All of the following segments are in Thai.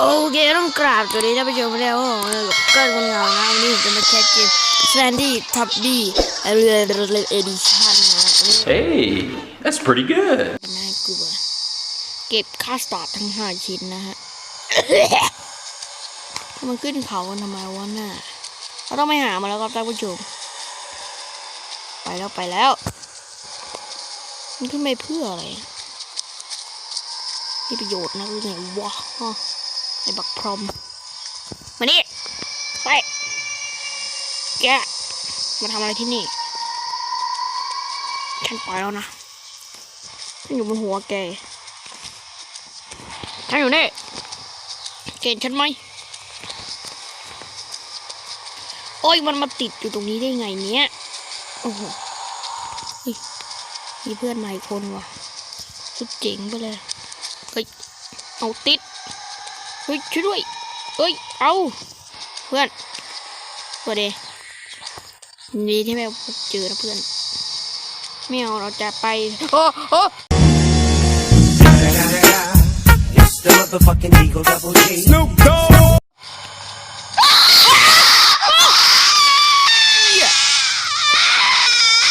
โอเคต้องกราบสวัสดีท่านผู้ชมแล้วก็คนเหงานะวันนี้ผมจะมาแคสเกมแซนดี้ทับบี้เอเอดิชั่นนะอันนี้ Hey, that's pretty good. น่ากลัวเก็บคาสตาร์ดทั้งห้าชิ้นนะฮะมันขึ้นเขากันทำไมวะน่ะเราต้องไปหามาแล้วครับท่านผู้ชม ไปแล้วไปแล้ว มันขึ้นไปเพื่ออะไรมีประโยชน์นะหรือไงวะฮะไอ้ บักพรอม มานี่ไปแกมาทำอะไรที่นี่ ฉันไปแล้วนะ ฉันอยู่บนหัวแก ฉันอยู่นี่ เกณฑ์ฉันไหม โอ้ยมันมาติดอยู่ตรงนี้ได้ไงเนี้ย โอ้โหเฮ้ยมีเพื่อนใหม่คนว่ะสุดเจ๋งไปเลย เฮ้ย เอาติด ฮ้ยช่วยด้วยเฮ้ยเอาเพื่อนสวัสดีดีที่แม่พบเจอนะเพื่อนไม่เอาเราจะไปโอ้โอ้ It's the motherfucking Eagle Double G.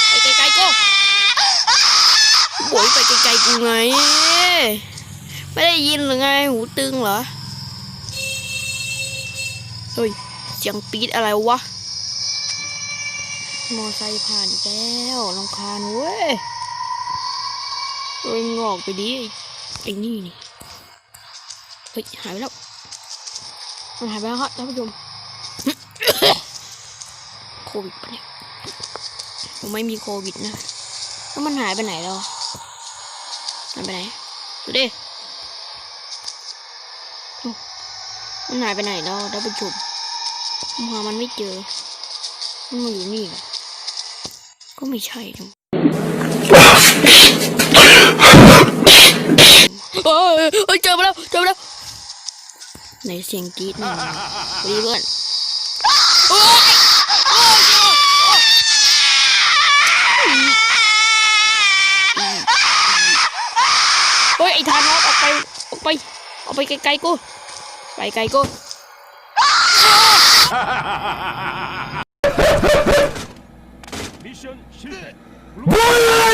ไปไกลๆกูโวยไปไกลๆกูไง ไม่ได้ยินหรือไง หูตึงเหรอ เฮ้ย เสียงปี๊ดอะไรวะ มอไซค์ผ่านแล้วลำคาญเว้ยเอ้ยงอกไปดิไอ้นี่นี่ เฮ้ย หายไปแล้วมันหายไปแล้วครับท่านผู้ชมโควิดปะเนี่ยผมไม่มีโควิดนะ แล้วมันหายไปไหนแล้ว มันไปไหน ดูดิโอ้ มันหายไปไหนแล้วท่านผู้ชมผมหามันไม่เจอ มันมาอยู่นี่ก็ไม่ใช่จังเอ้ยเอ้ยเจอมาแล้วเจอมาแล้วไหนเสียงกรี๊ดนี่รีเพื่อนเฮ้ยไอ้ทานอสออกไปออกไปออกไปไกลๆกู 마이가 이거 미션 실패. 몰라